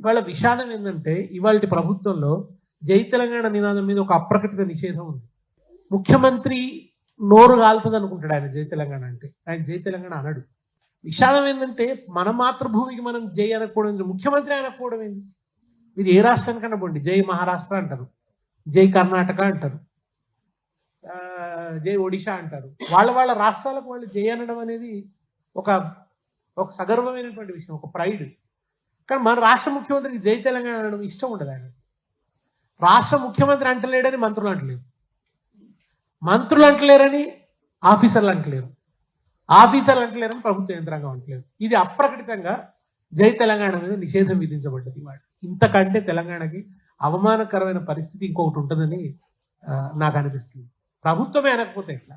ఇవాళ విషాదం ఏంటంటే ఇవాళ ప్రభుత్వంలో జై తెలంగాణ నినాదం మీద ఒక అప్రకటిత నిషేధం ఉంది. ముఖ్యమంత్రి నోరు కాలుతుంది అనుకుంటాడు ఆయన జై తెలంగాణ అంటే. ఆయన జై తెలంగాణ అనడు. విషాదం ఏంటంటే మన మాతృభూమికి మనం జై అనకపోవడం ముఖ్యమంత్రి అనకపోవడం ఏంది మీరు ఏ రాష్ట్రానికన్నా పోండి జై మహారాష్ట్ర అంటారు. జై కర్ణాటక అంటారు. ఆ, జై ఒడిషా అంటారు. వాళ్ళ వాళ్ళ రాష్ట్రాలకు వాళ్ళు జై అనడం అనేది ఒక ఒక సగర్వమైనటువంటి విషయం ఒక ప్రైడ్. కానీ మన రాష్ట్ర ముఖ్యమంత్రికి జై తెలంగాణ అనడం ఇష్టం ఉండదు ఆయన. రాష్ట్ర ముఖ్యమంత్రి అంటలేడని మంత్రులు అంటలేరు. మంత్రులు అంటలేరని ఆఫీసర్లు అంటలేరు. ఆఫీసర్లు అంటలేరని ప్రభుత్వ యంత్రాంగం అంటలేరు. ఇది అప్రకటితంగా జై తెలంగాణ మీద నిషేధం విధించబడ్డది ఇవాళ ఇంతకంటే తెలంగాణకి అవమానకరమైన పరిస్థితి ఇంకొకటి ఉంటుందని నాకు అనిపిస్తుంది. ప్రభుత్వమే అనకపోతే ఎట్లా?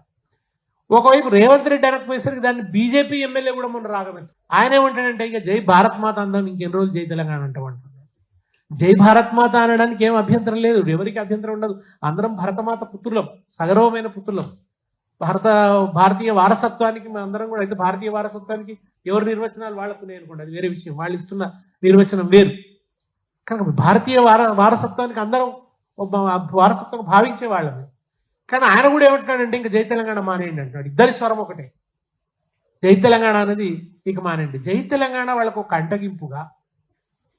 ఒకవైపు రేవంత్ రెడ్డి అనకపోయేసరికి దాన్ని బీజేపీ ఎమ్మెల్యే కూడా మొన్న రాగమంట ఆయన ఏమంటాడంటే ఇక జై భారత్ మాత అందాం ఇంకెన్ని రోజులు జై తెలంగాణ అంటామంటున్నాడు జై భారత్ మాత అనడానికి ఏం అభ్యంతరం లేదు. ఎవరికి అభ్యంతరం ఉండదు. అందరం భరతమాత పుత్రులం సగర్వమైన పుత్రులం. భారత భారతీయ వారసత్వానికి అందరం కూడా అయితే భారతీయ వారసత్వానికి ఎవరి నిర్వచనాలు వాళ్ళకు అనుకోండి అది వేరే విషయం. వాళ్ళు ఇస్తున్న నిర్వచనం వేరు. కనుక భారతీయ వార వారసత్వానికి అందరం ఒక వారసత్వం భావించే వాళ్ళమే. కానీ ఆయన కూడా ఏమంటున్నాడంటే ఇంకా జై తెలంగాణ మానేయండి అంటున్నాడు. ఇద్దరి స్వరం ఒకటే. జై తెలంగాణ అనేది ఇక మానేయండి. జై తెలంగాణ వాళ్ళకు ఒక కంటగింపుగా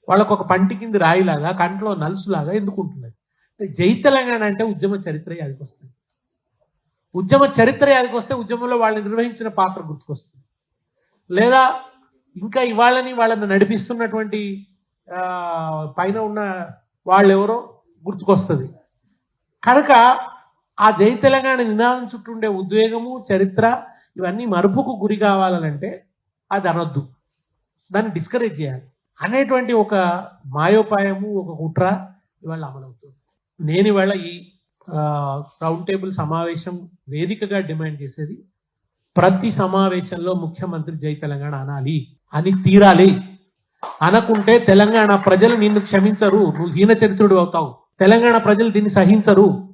వాళ్ళకు ఒక పంటి కింది రాయిలాగా కంట్లో నలుసులాగా ఎందుకుంటున్నది? జై తెలంగాణ అంటే ఉద్యమ చరిత్ర యాదికి వస్తుంది ఉద్యమ చరిత్ర యాదికి వస్తే ఉద్యమంలో వాళ్ళు నిర్వహించిన పాత్ర గుర్తుకొస్తుంది. లేదా ఇంకా ఇవాళని వాళ్ళని నడిపిస్తున్నటువంటి ఆ, పైన ఉన్న వాళ్ళెవరో గుర్తుకొస్తుంది. కనుక ఆ జై తెలంగాణ నినాదం చుట్టూ ఉండే ఉద్వేగము చరిత్ర ఇవన్నీ మరుపుకు గురి కావాలంటే అది అనొద్దు. దాన్ని డిస్కరేజ్ చేయాలి. అనేటువంటి ఒక మాయోపాయము ఒక కుట్ర ఇవాళ అమలవుతుంది. నేను ఇవాళ ఈ రౌండ్ టేబుల్ సమావేశం వేదికగా డిమాండ్ చేసేది ప్రతి సమావేశంలో ముఖ్యమంత్రి జై తెలంగాణ అనాలి అని తీరాలి. అనకుంటే తెలంగాణ ప్రజలు నిన్ను క్షమించరు. నువ్వు హీన చరిత్రుడు అవుతావు. తెలంగాణ ప్రజలు దీన్ని సహించరు.